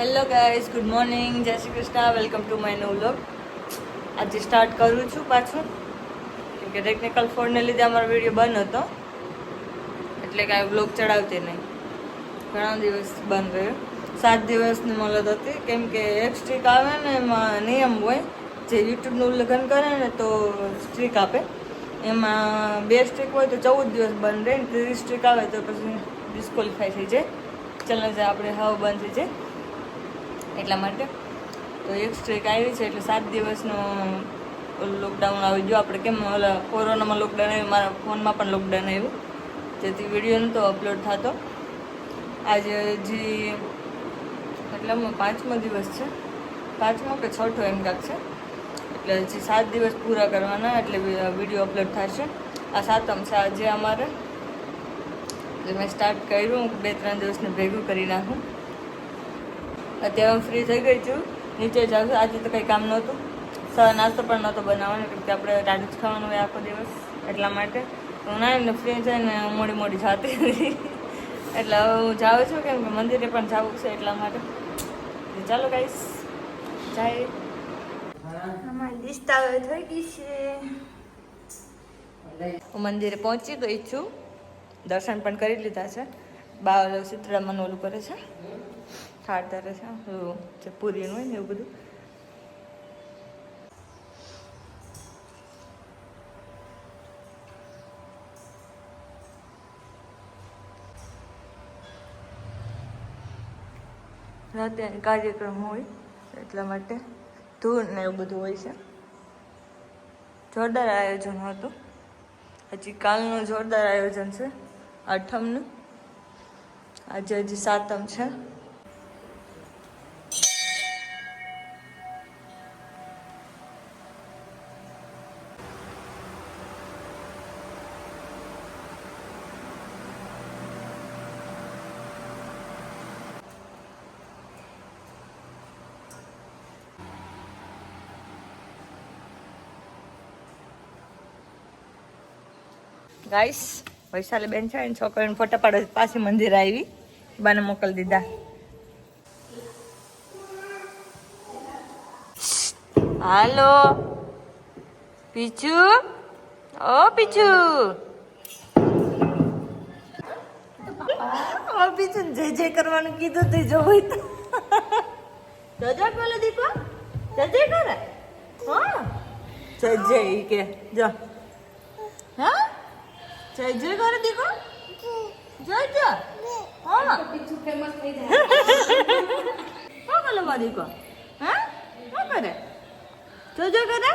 Hello guys, good morning. Jai Shri Krishna. Welcome to my new vlog. આજે start કરું છું પાછું. કેમ કે ટેકનિકલ ફોનને લીધે અમારો વીડિયો બંધ હતો. એટલે કાંઈ વ્લોગ ચડાવતી નહીં. ઘણા દિવસ બંધ રહ્યો. સાત દિવસની મોલત હતી. કેમ કે એક સ્ટ્રીક આવે ને એમાં નિયમ હોય, જે યુટ્યુબનું ઉલ્લંઘન કરે ને તો સ્ટ્રીક આપે. એમાં બે સ્ટ્રીક હોય તો ચૌદ દિવસ બંધ રહે ને ત્રીસ સ્ટ્રીક આવે તો પછી ડિસ્કોલિફાય થઈ જાય. ચેનલ આપણે હાવ બંધ થઈ જાય. એટલા માટે. તો એક સ્ટ્રીક આવી છે એટલે સાત દિવસનો લોકડાઉન આવી ગયો. આપણે કેમ ઓલા કોરોનામાં લોકડાઉન આવ્યું? મારા ફોનમાં પણ લોકડાઉન આવ્યું. જેથી વીડિયો નહોતો અપલોડ થતો. આજે હજી એટલે પાંચમો દિવસ છે. પાંચમો કે છઠ્ઠો એમ કાંક છે. એટલે હજી સાત દિવસ પૂરા કરવાના એટલે વીડિયો અપલોડ થશે. આ સાતમ છે આજે અમારે. એટલે મેં સ્ટાર્ટ કર્યું. બે ત્રણ દિવસને ભેગું કરી નાખું. અત્યારે હું ફ્રી થઈ ગઈ છું. નીચે જાઉં આજે તો કંઈ કામ નહોતું. સવારે નાસ્તો પણ નહોતો બનાવવાનો કેમ કે આપણે ટાઢું જ ખાવાનું હોય આખો દિવસ એટલા માટે. હું ના ને ફ્રી થઈને મોડી મોડી જાતી હતી એટલે હવે હું જાઉં છું કેમ કે મંદિરે પણ જવું છે એટલા માટે. ચાલો ગાઈસ જાય. અમારી લિસ્ટ આવે થઈ ગઈ છે. હું મંદિરે પહોંચી ગઈ છું. દર્શન પણ કરી લીધા છે. બા ઓલું શીતળામાં ઓલું કરે છે. થાળ ધરે છે જે પૂરીનું હોય ને એવું બધું. રાતે કાર્યક્રમ હોય એટલા માટે ધૂળ ને એવું બધું હોય છે. જોરદાર આયોજન હતું. હજી કાલનું જોરદાર આયોજન છે. આઠમનું. આજે હજી સાતમ છે. ગાઈસ વૈશાલી બેન છે ને છોકરીને ફોટા પાડે પાછી મંદિર આવી. બાને મોકલી દીધા. હાલો. પીછુ? ઓ પીછુ. ઓ પીછુ જે જે કરવાનું કીધું તે જોવું તો. જજો બોલે દીપો. જજે કરે હા. જજે કે જો. હા? જય જય કરે દીકો જય જય હા શું કરે મારી દીકો હા શું કરે જો જો કરે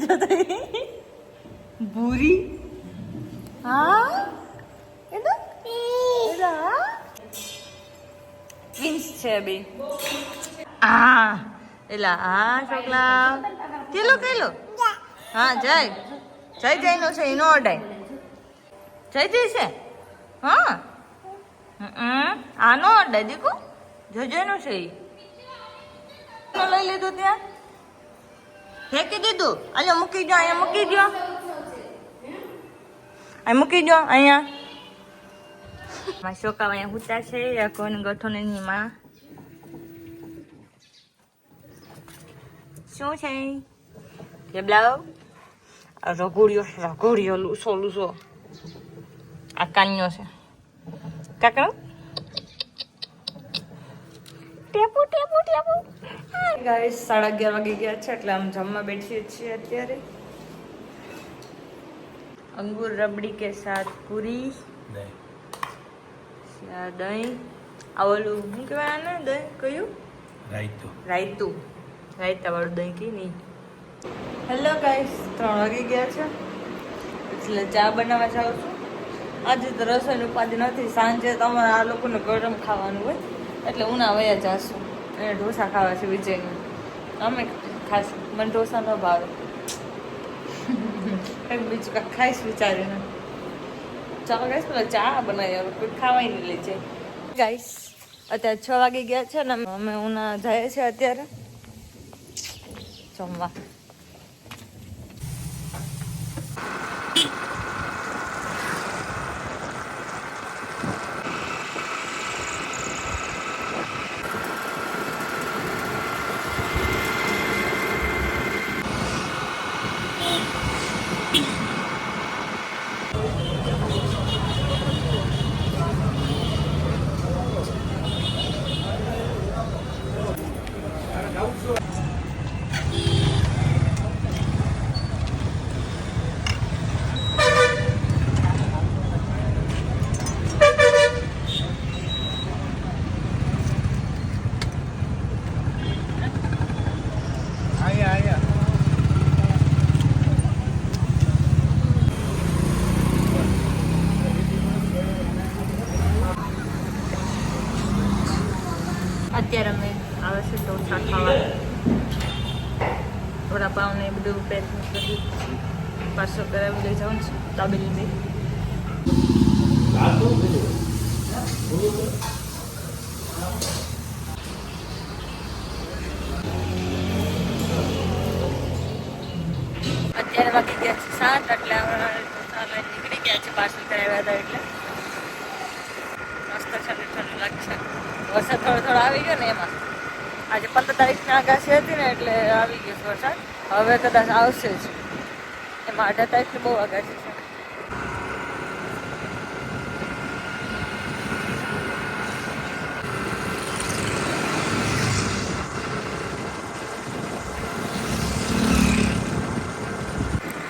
જો તો ઈ. ભૂરી હા એ તો એ હા ટ્વિન્સ છે બે આ એલા હા છોકલા કેલો કેલો હા જય જય જયનો છે, એનો અડાય જય જય છે? હા. આનો અડાય દીકુ. જય જયનો છે એ લઈ લીધું ત્યાં? ફેંકી દીધું? અલ્યા મૂકી દો અહીંયા મૂકી દો અહીં મૂકી દો અહીંયા. મારા શોકા અહીંયા હુતા છે કોને ગઠોને ની શું છે? કે બ્લાઉ આ રઘોડિયો રઘોડિયો લૂસો લૂસો આ કાન્યો છે કાકા ટેપુ ટેપુ ટેપુ ગાઈસ સાડા અગિયાર વાગી ગયા છે એટલે આમ જમવા બેઠીએ છીએ અત્યારે. અંગૂર રબડી કે સાથ પૂરી. દહીં. આ ઓલું શું કહેવાય આને દહીં? કયું? રાયતું. રાયતું. રાયતા વાળું દહીં કે નહીં? હેલો ગાઈસ ત્રણ વાગી ગયા છે. એટલે ચા બનાવવા જાઉં છું. આજે તો રસોઈનું પાદ નથી, સાંજે તમારે આ લોકોને ગરમ ખાવાનું હોય. એટલે ઉના વયા જાશું. એને ઢોસા ખાવા છે વિજયને. અમે ખાસ મને ઢોસા ન ભાવે. કંઈક બીજું કાંઈક ખાઈશ વિચારીને. ચાલો ગાઈસ પેલા ચા બનાવી આવે કોઈ ખાવાય નહીં લે છે ગાઈસ અત્યારે છ વાગી ગયા છે ને અમે ઉના જઈએ છે અત્યારે. જમવા અત્યારે અમે આવે છે ઢોસા ખાવા વડાપાવ ને એ બધું પેક બધું પાર્સલ કરાવી લઈ જાઉં છું દાબેલી અત્યારે વાગી ગયા છે સાત, એટલે લઈને નીકળી ગયા છે પાર્સલ કરાવ્યા હતા એટલે. મસ્ત ઠંડુ ઠંડુ લાગશે વરસાદ થોડો થોડો આવી ગયો ને એમાં. આજે પંદર તારીખની આગાશી હતી ને, એટલે આવી ગયો વરસાદ. હવે કદાચ આવશે જ. એમાં અઢાર તારીખની બહુ આગળ છે.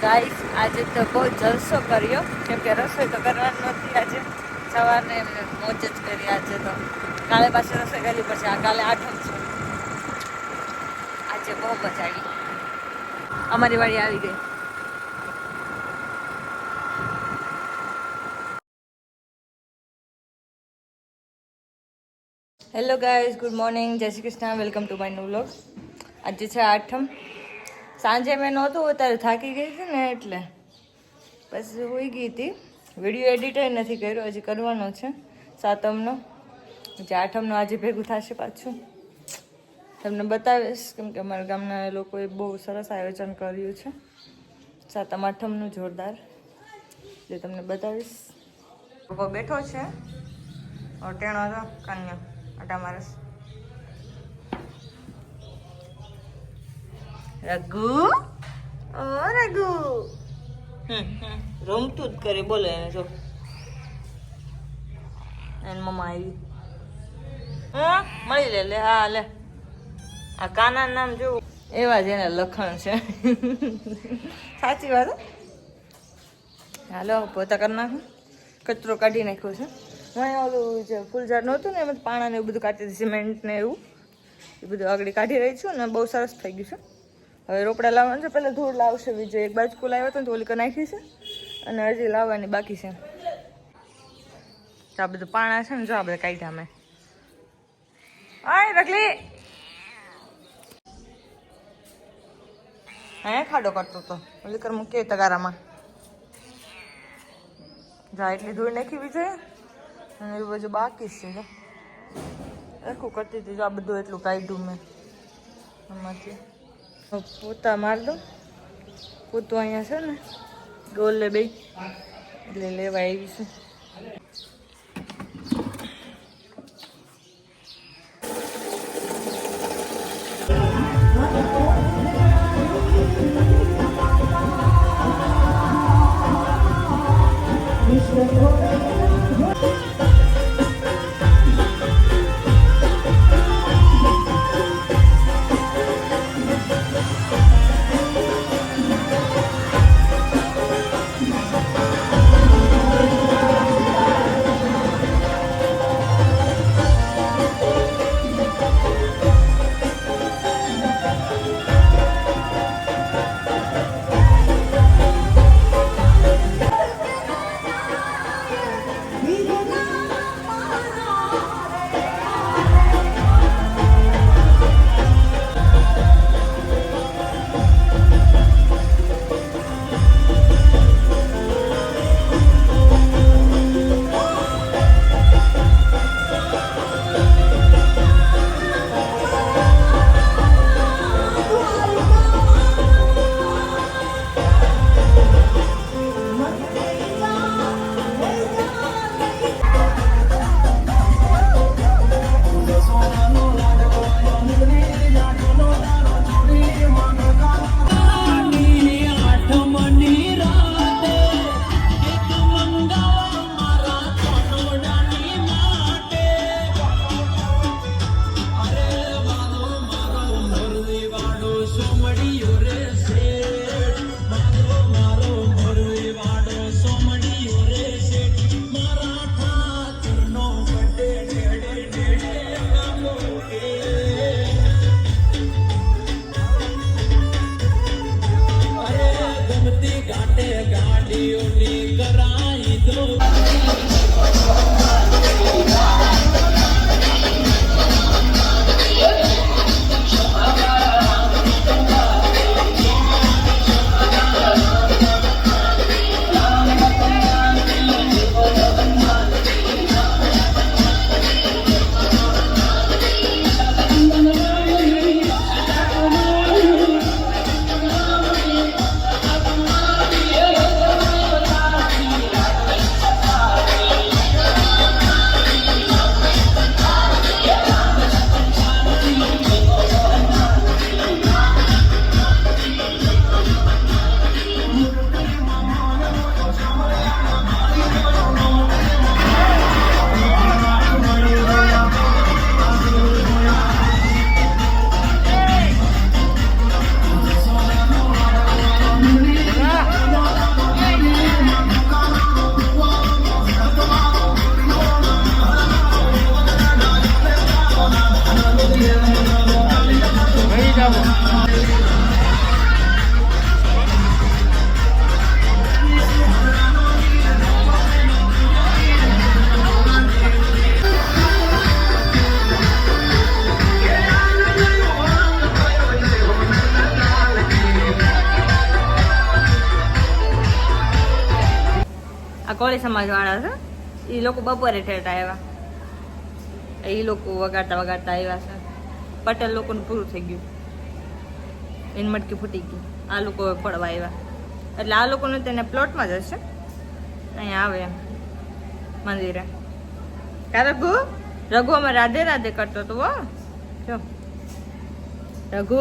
ગાઈસ આજે તો બહુ જલસો કર્યો. કેમ કે રસોઈ તો કરવાની નથી આજે. સવારને એમને મોજ જ કરી આજે તો. કાલે પાછી રસોઈ કરવી પડશે. આ કાલે આઠમ છે. આજે બહુ મજા આવી. અમારી વાડી આવી ગઈ. Hello guys good morning Jai Shri Krishna welcome to my new vlog આજે છે આઠમ. સાંજે મેં નહોતું, અત્યારે થાકી ગઈ હતી ને એટલે. પછી હોઈ ગઈ હતી. વીડિયો એડિટ નથી કર્યો. હજી કરવાનો છે સાતમનો. જે આઠમનો આજે ભેગું થશે પાછું. તમને બતાવીશ, કેમ કે અમારા ગામના લોકોએ બહુ સરસ આયોજન કર્યું છે. સાતમ, આઠમનું જોરદાર. જે તમને બતાવીશ. બેઠો છે. ટેણો કન્યા. આટા મારસ. રઘુ? ઓ, રઘુ. રમતું જ કરે, બોલે એને જો. એની મમ્મા આવી. હા, મળી લે લે, હા, લે. આ કાના નામ જો એવા જ એના લખણ છે. સાચી વાત હાલો પોતા કરી નાખું. કચરો કાઢી નાખ્યો છે. હું ઓલું જે ફૂલઝાડ નહોતું ને, એમાં પાણા ને એવું બધું કાઢી દીધું, સિમેન્ટ ને એવું. એ બધું આગળ કાઢી રહી છું ને, બહુ સરસ થઈ ગયું છે. હવે રોપડા લાવવાનું છે, પહેલાં ધૂળ લાવશે બીજો એક બાજુ કુલ આવ્યો હતો ને, તો ઓલી નાખી છે. અને હજી લાવવાની બાકી છે. આ બધું પાણા છે ને, જો આ બધા કાઢ્યા મેં આય, રખલી! હે ખાડો કરતો તો ઓલી કર મૂકીએ તગારામાં. જા, એટલી ધૂળ નાખી બી જોઈએ અને એ બધું બાકી જ છે આખું કરતી હતી આ બધું એટલું કાઢ્યું મેં. એમાંથી પોતા માર દો પોતું અહીંયા છે ને, ગોલે બે એટલે લેવા આવી છું. કોળી સમાજ વાળા છે એ લોકો બપોરે ઠેરતા આવ્યા. એ લોકો વગાડતા વગાડતા આવ્યા છે. પટેલ લોકોનું પૂરું થઈ ગયું. એની મટકી ફૂટી ગઈ. આ લોકો પડવા આવ્યા. એટલે આ લોકોનું તેને પ્લોટમાં જ હશે. અહીંયા આવે એમ. મંદિરે. કા રઘુ? રઘુ અમે રાધે રાધે કરતો હતો જો. રઘુ?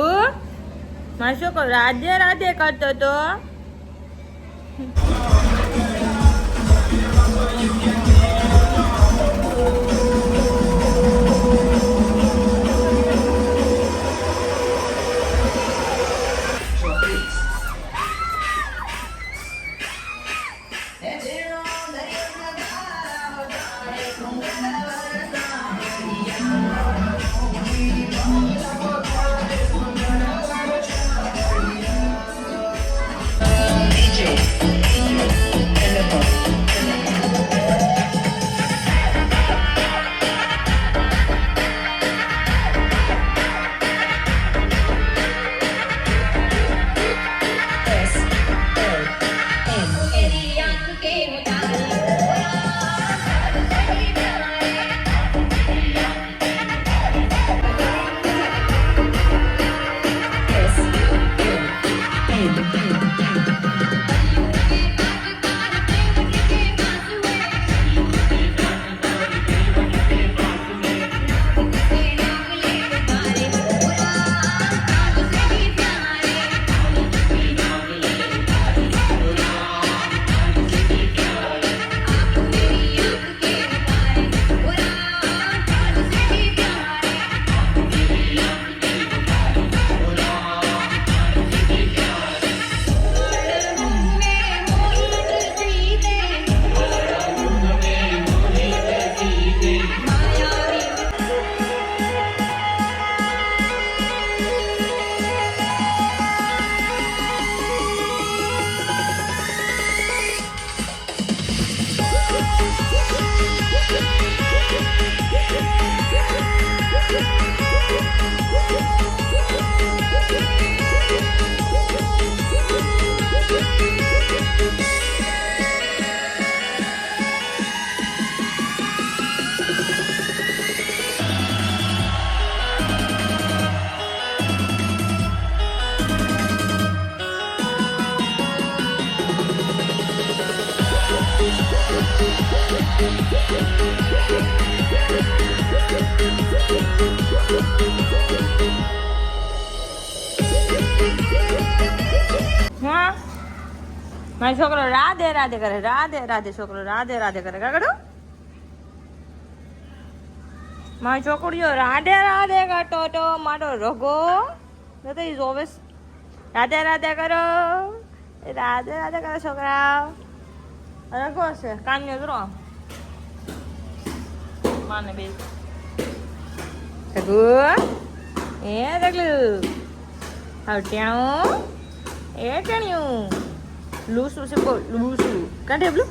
મારે શું કહું? રાધે રાધે કરતો હતો. મારો છોકરો રાધે રાધે કરે, રાધે રાધે છોકરો, રાધે રાધે કરે. કાકડો મારો છોકરીઓ રાધે રાધે કરતો તો મારો રગો. નથી જોવે. રાધે રાધે કરો, રાધે રાધે કરો છોકરા રગો છે કાન્યો જરો માને બે. રઘુ એ રગલું. હવે ત્યાં એ ટેણ્યું. લૂસું છે બોલ લૂસું કાઢે પેલું